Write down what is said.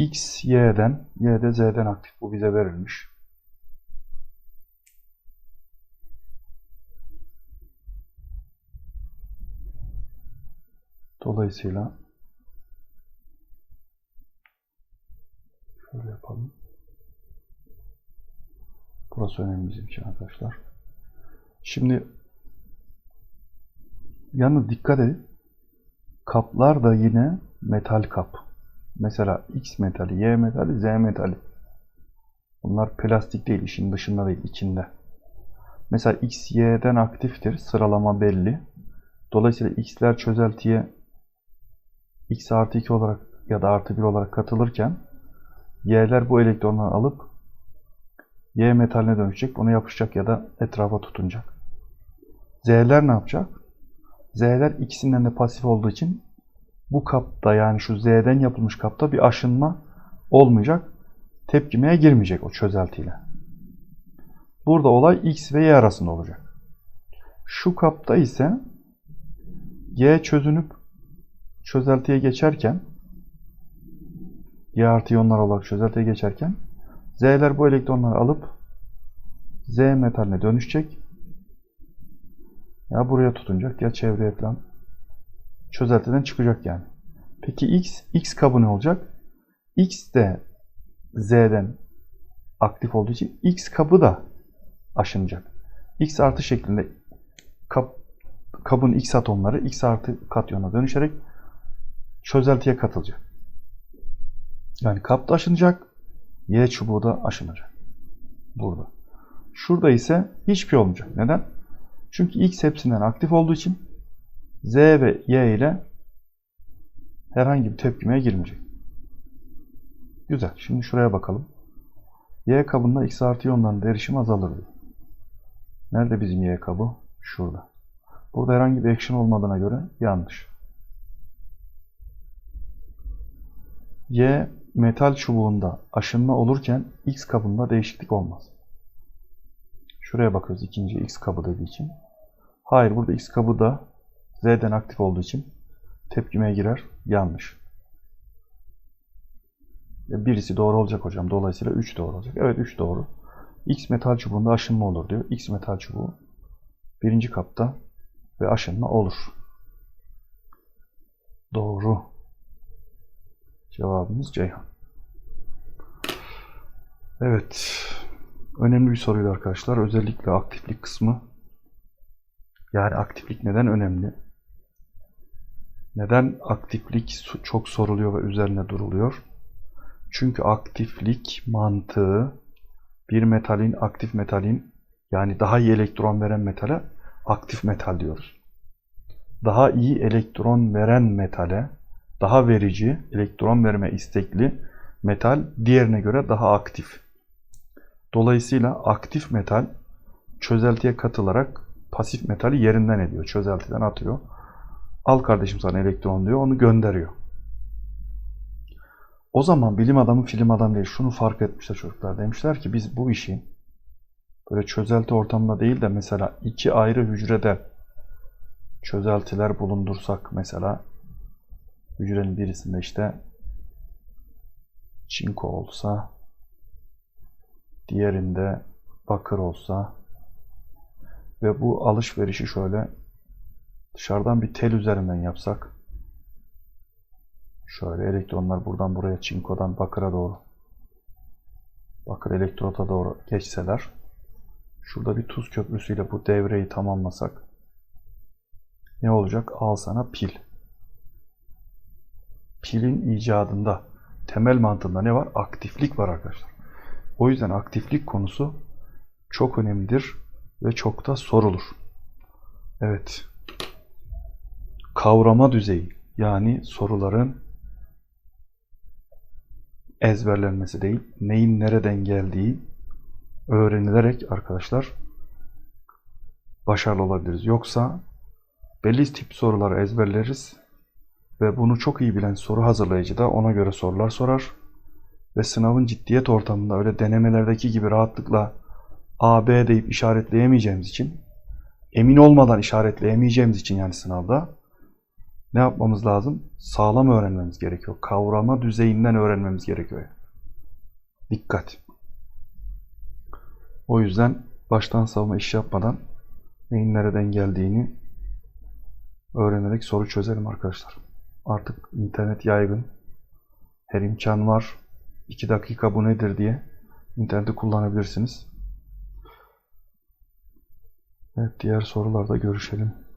X, Y'den, Y de Z'den aktif. Bu bize verilmiş. Dolayısıyla şöyle yapalım. Burası önemli bizim için arkadaşlar. Şimdi yalnız dikkat edin. Kaplar da yine metal kap. Mesela X metali, Y metali, Z metali. Bunlar plastik değil, işin dışında değil, içinde. Mesela X, Y'den aktiftir. Sıralama belli. Dolayısıyla X'ler çözeltiye X artı 2 olarak ya da artı 1 olarak katılırken Y'ler bu elektronları alıp Y metaline dönüşecek. Bunu yapışacak ya da etrafa tutunacak. Z'ler ne yapacak? Z'ler ikisinden de pasif olduğu için bu kapta yani şu Z'den yapılmış kapta bir aşınma olmayacak. Tepkimeye girmeyecek o çözeltiyle. Burada olay X ve Y arasında olacak. Şu kapta ise Y çözünüp çözeltiye geçerken Y artı iyonlar olarak çözeltiye geçerken Z'ler bu elektronları alıp Z metaline dönüşecek. Ya buraya tutunacak ya çevreye falan çözeltiden çıkacak yani. Peki X, X kabı ne olacak? X de Z'den aktif olduğu için X kabı da aşınacak. X artı şeklinde kap, kabın X atomları X artı katyona dönüşerek çözeltiye katılacak. Yani kap da aşınacak, Y çubuğu da aşınacak. Burada. Şurada ise hiçbir şey olmayacak. Neden? Çünkü X hepsinden aktif olduğu için Z ve Y ile herhangi bir tepkimeye girmeyecek. Güzel. Şimdi şuraya bakalım. Y kabında X artı iyonların derişimi azalır. Nerede bizim Y kabı? Şurada. Burada herhangi bir action olmadığına göre yanlış. Y metal çubuğunda aşınma olurken X kabında değişiklik olmaz. Şuraya bakıyoruz ikinci X kabı dediği için. Hayır burada X kabı da Z'den aktif olduğu için tepkimeye girer. Yanlış. E, Birisi doğru olacak hocam. Dolayısıyla 3 doğru olacak. Evet 3 doğru. X metal çubuğunda aşınma olur diyor. X metal çubuğu birinci kapta ve aşınma olur. Doğru. Cevabımız Ceyhan. Evet. Önemli bir soruydu arkadaşlar. Özellikle aktiflik kısmı. Yani aktiflik neden önemli? Neden aktiflik çok soruluyor ve üzerine duruluyor? Çünkü aktiflik mantığı bir metalin aktif metalin yani daha iyi elektron veren metale aktif metal diyoruz. Daha iyi elektron veren metale daha verici, elektron verme istekli metal diğerine göre daha aktif. Dolayısıyla aktif metal çözeltiye katılarak pasif metali yerinden ediyor. Çözeltiden atıyor. Al kardeşim sana elektron diyor. Onu gönderiyor. O zaman bilim adamı film adam değil. Şunu fark etmişler çocuklar. Demişler ki biz bu işi böyle çözelti ortamında değil de mesela iki ayrı hücrede çözeltiler bulundursak mesela hücrenin birisinde işte çinko olsa diğerinde bakır olsa ve bu alışverişi şöyle dışarıdan bir tel üzerinden yapsak şöyle elektronlar buradan buraya çinkodan bakıra doğru bakır elektrota doğru geçseler şurada bir tuz köprüsüyle bu devreyi tamamlasak ne olacak? Al sana pil. Pilin icadında temel mantığında ne var? Aktiflik var arkadaşlar. O yüzden aktiflik konusu çok önemlidir ve çok da sorulur. Evet. Kavrama düzeyi yani soruların ezberlenmesi değil, neyin nereden geldiği öğrenilerek arkadaşlar başarılı olabiliriz. Yoksa belli tip soruları ezberleriz ve bunu çok iyi bilen soru hazırlayıcı da ona göre sorular sorar ve sınavın ciddiyet ortamında öyle denemelerdeki gibi rahatlıkla A, B deyip işaretleyemeyeceğimiz için emin olmadan işaretleyemeyeceğimiz için yani sınavda ne yapmamız lazım? Sağlam öğrenmemiz gerekiyor. Kavrama düzeyinden öğrenmemiz gerekiyor. Dikkat. O yüzden baştan savma iş yapmadan neyin nereden geldiğini öğrenerek soru çözelim arkadaşlar. Artık internet yaygın. Her imkan var. 2 dakika bu nedir diye interneti kullanabilirsiniz. Evet diğer sorularda görüşelim.